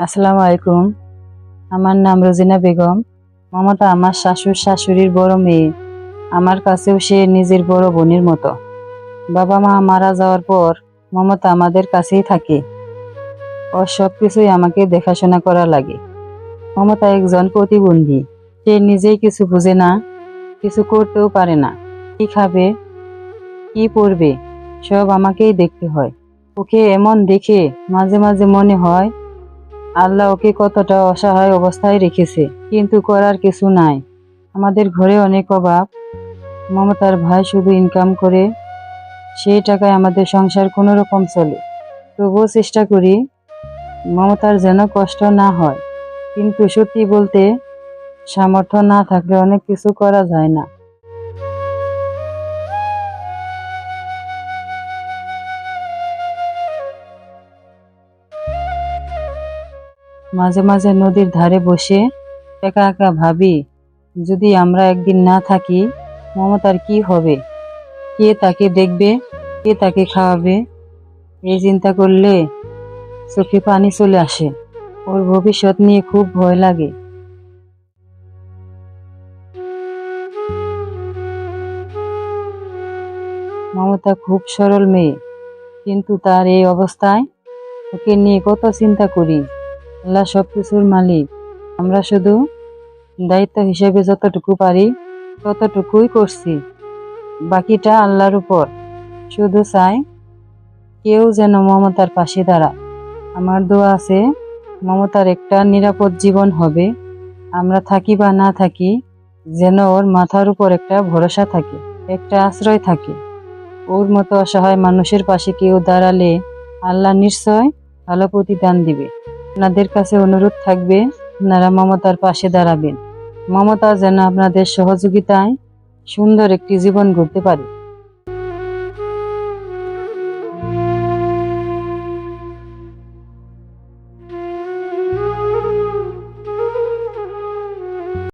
আসসালামু আলাইকুম। আমার নাম রোজিনা বেগম। মমতা আমার শাশুর শাশুড়ির বড় মেয়ে। আমার কাছেও সে নিজের বড় বোনের মতো। বাবা মা মারা যাওয়ার পর মমতা আমাদের কাছেই থাকে। ও সব কিছুই আমাকে দেখাশোনা করা লাগে। মমতা একজন প্রতিবন্ধী। সে নিজেই কিছু বুঝে না, কিছু করতেও পারে না। কি খাবে? কি পরবে? সব আমাকেই দেখতে হয়। ওকে এমন দেখে মাঝে মাঝে মনে হয় আল্লাহ ওকে কতটা অসহায় অবস্থায় রেখেছে, কিন্তু করার কিছু নাই। আমাদের ঘরে অনেক অভাব। মমতার ভাই শুধু ইনকাম করে, সেই টাকায় আমাদের সংসার কোনো রকম চলে। তবুও চেষ্টা করি, মমতার যেন কষ্ট না হয়। কিন্তু সত্যি বলতে, সামর্থ্য না থাকলে অনেক কিছু করা যায় না। মাঝে মাঝে নদীর ধারে বসে একা একা ভাবি, যদি আমরা একদিন না থাকি, মমতার কি হবে? কে তাকে দেখবে? কে তাকে খাওয়াবে? এই চিন্তা করলে চোখে পানি চলে আসে। ওর ভবিষ্যৎ নিয়ে খুব ভয় লাগে। মমতা খুব সরল মেয়ে, কিন্তু তার এই অবস্থায় ওকে নিয়ে কত চিন্তা করি। আল্লাহ সব কিছুর মালিক। আমরা শুধু দায়িত্ব হিসেবে যতটুকু পারি ততটুকুই করছি। বাকিটা আল্লাহর উপর। শুধু চাই কেউ যেন মমতার পাশে দাঁড়ায়। আমার দোয়া আছে, মমতার একটা নিরাপদ জীবন হবে। আমরা থাকি বা না থাকি, যেন ওর মাথার উপর একটা ভরসা থাকে, একটা আশ্রয় থাকে। ওর মতো অসহায় মানুষের পাশে কেউ দাঁড়ালে আল্লাহ নিশ্চয় ভালো প্রতিদান দিবে। আপনাদের কাছে অনুরোধ থাকবে, আপনারা মমতার পাশে দাঁড়াবেন। মমতা যেন আপনাদের সহযোগিতায় সুন্দর একটি জীবন গড়তে পারে।